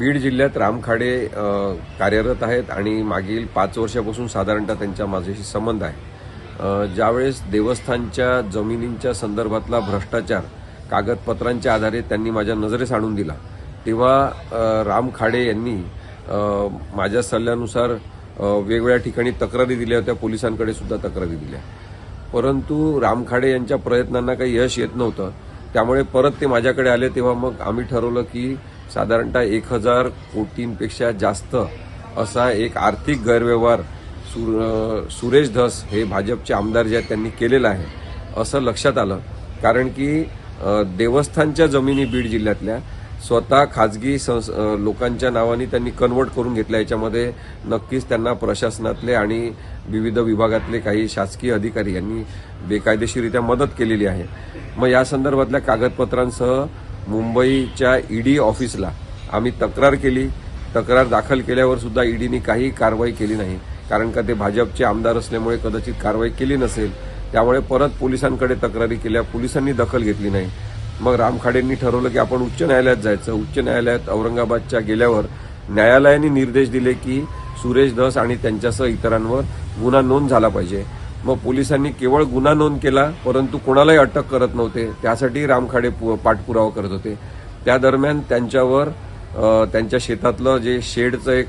बीड जिल्ह्यात रामखाडे कार्यरत आहेत आणि मागील पाच वर्षापासून साधारणतः त्यांच्या माझ्याशी संबंध आहे. ज्यावेळेस देवस्थानच्या जमिनींच्या संदर्भातला भ्रष्टाचार कागदपत्रांच्या आधारे त्यांनी माझ्या नजरेस आणून दिला तेव्हा रामखाडे राम खाडे यांनी माझ्या सल्ल्यानुसार वेगवेगळ्या ठिकाणी तक्रारी दिल्या होत्या पोलिसांकडे सुद्धा तक्रारी दिल्या. परंतु रामखाडे यांच्या प्रयत्नांना काही यश येत नव्हतं. त्यामुळे परत ते माझ्याकडे आले तेव्हा मग आम्ही ठरवलं की साधारणतः एक हजार कोटींपेक्षा जास्त असा एक आर्थिक गैरव्यवहार सुर सुरेश धस हे भाजपचे आमदार जे आहेत त्यांनी केलेलं आहे असं लक्षात आलं. कारण की देवस्थानच्या जमिनी बीड जिल्ह्यातल्या स्वतः खाजगी संस लोकांच्या नावाने त्यांनी कन्वर्ट करून घेतल्या. याच्यामध्ये नक्कीच त्यांना प्रशासनातले आणि विविध विभागातले काही शासकीय अधिकारी यांनी बेकायदेशीरित्या मदत केलेली आहे. मग या संदर्भातल्या कागदपत्रांसह मुंबईच्या ईडी ऑफिसला आम्ही तक्रार केली. तक्रार दाखल केल्यावर सुद्धा ईडीने काही कारवाई केली नाही. कारण का ते भाजपचे आमदार असल्यामुळे कदाचित कारवाई केली नसेल. त्यामुळे परत पोलिसांकडे तक्रारी केल्या. पोलिसांनी दखल घेतली नाही. मग रामखाडेंनी ठरवलं की आपण उच्च न्यायालयात जायचं. उच्च न्यायालयात औरंगाबादच्या गेल्यावर न्यायालयाने निर्देश दिले की सुरेश धस आणि त्यांच्यासह इतरांवर गुन्हा नोंद झाला पाहिजे. मग पोलिसांनी केवळ गुन्हा नोंद केला परंतु कोणालाही अटक करत नव्हते. त्यासाठी रामखाडे पु- पाठपुरावा करत होते. त्या दरम्यान त्यांच्यावर त्यांच्या शेतातलं जे शेडचं एक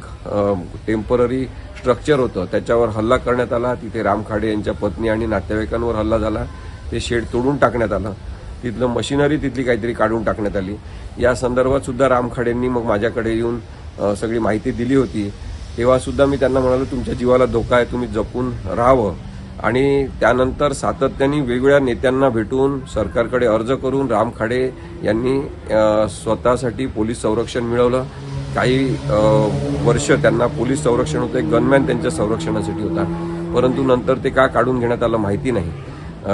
टेंपररी स्ट्रक्चर होतं त्याच्यावर हल्ला करण्यात आला. तिथे रामखाडे यांच्या पत्नी आणि नातेवाईकांवर हल्ला झाला. ते शेड तोडून टाकण्यात आलं. तिथलं मशिनरी तिथली काहीतरी काढून टाकण्यात आली. या संदर्भात सुद्धा रामखाडेंनी मग माझ्याकडे येऊन सगळी माहिती दिली होती. तेव्हा सुद्धा मी त्यांना म्हणालो तुमच्या जीवाला धोका आहे तुम्ही जपून राहावं. आणि त्यानंतर सातत्याने वेगवेगळ्या नेत्यांना भेटून सरकारकडे अर्ज करून राम खाडे यांनी स्वतःसाठी पोलीस संरक्षण मिळवलं. काही वर्ष त्यांना पोलीस संरक्षण होतं. गनमॅन त्यांच्या संरक्षणासाठी होता. परंतु नंतर ते का काढून घेण्यात आलं माहिती नाही.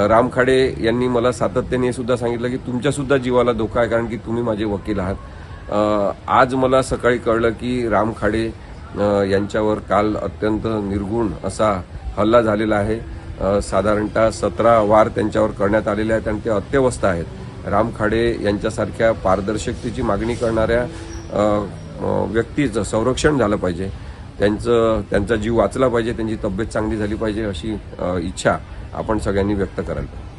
राम खाडे यांनी मला सातत्याने हे सुद्धा सांगितलं की तुमच्यासुद्धा जीवाला धोका आहे कारण की तुम्ही माझे वकील आहात. आज मला सकाळी कळलं की राम खाडे यांच्यावर काल अत्यंत निर्गुण असा हल्ला झालेला आहे. साधारणतः सतरा वार त्यांच्यावर करण्यात आलेले आहेत आणि ते अत्यवस्थ आहेत. राम खाडे यांच्यासारख्या पारदर्शकतेची मागणी करणाऱ्या व्यक्तीचं संरक्षण झालं पाहिजे. त्यांचं त्यांचा जीव वाचला पाहिजे त्यांची तब्येत चांगली झाली पाहिजे अशी इच्छा आपण सगळ्यांनी व्यक्त करायला पाहिजे.